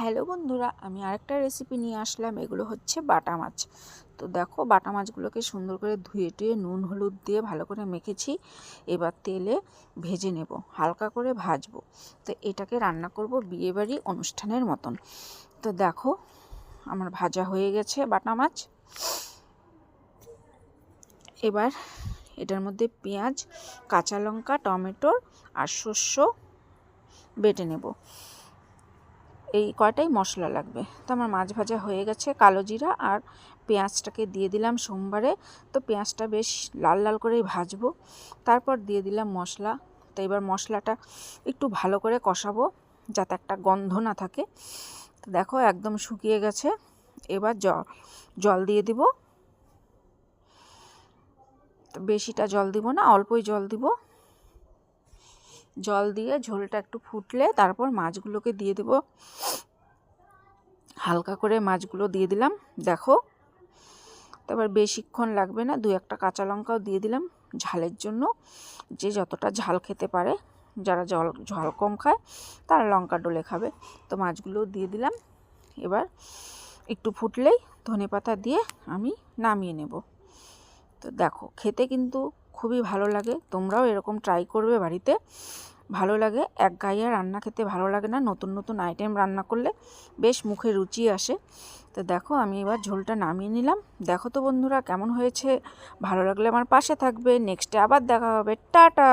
Hello বন্ধুরা, আমি আরেকটা রেসিপি নিয়ে আসলাম, এগুলো হচ্ছে বাটা মাছ। তো দেখো, বাটা মাছগুলোকে সুন্দর করে ধুয়ে টুয়ে নুন, হলুদ দিয়ে ভালো করে মেখেছি। এবার তেলে ভেজে নেব, হালকা করে ভাজবো। তো এটাকে রান্না করব বিয়েবাড়ি অনুষ্ঠানের মতন। তো দেখো, আমার ভাজা হয়ে গেছে বাটা মাছ। এবার এটার মধ্যে পেঁয়াজ, কাঁচা লঙ্কা, টমেটো আর শস্য বেটে নেব। এই কয়টাই মশলা লাগবে? তো আমার মাছ ভাজা হয়ে গেছে, কালো জিরা আর পেঁয়াজটাকে দিয়ে দিলাম সোমবারে। তো পেঁয়াজটা বেশ লাল লাল করেই ভাজবো। তারপর দিয়ে দিলাম মশলা। তো এবার মশলাটা একটু ভালো করে কষাবো, যাতে একটা গন্ধ না থাকে। তো দেখো একদম শুকিয়ে গেছে। এবার জল জল দিয়ে দিব। বেশিটা জল দিব না, অল্পই জল দিব। জল দিয়ে ঝোলটা একটু ফুটলে তারপর মাছগুলোকে দিয়ে দেব। হালকা করে মাছগুলো দিয়ে দিলাম, দেখো। তারপর বেশিক্ষণ লাগবে না, দু একটা কাঁচা লঙ্কাও দিয়ে দিলাম ঝালের জন্য। যে যতটা ঝাল খেতে পারে, যারা জল, ঝাল কম খায়, তারা লঙ্কা ডলে খাবে। তো মাছগুলো দিয়ে দিলাম, এবার একটু ফুটলেই ধনে পাতা দিয়ে আমি নামিয়ে নেব। তো দেখো, খেতে কিন্তু খুবই ভালো লাগে, তোমরাও এরকম ট্রাই করবে বাড়িতে। ভালো লাগে। এক গাইয়া রান্না খেতে ভালো লাগে না। নতুন নতুন আইটেম রান্না করলে বেশ মুখে রুচি আসে। তো দেখো, আমি এবার ঝোলটা নামিয়ে নিলাম। দেখো তো বন্ধুরা, কেমন হয়েছে? ভালো লাগলে আমার পাশে থাকবে। নেক্সটে আবার দেখা হবে। টাটা!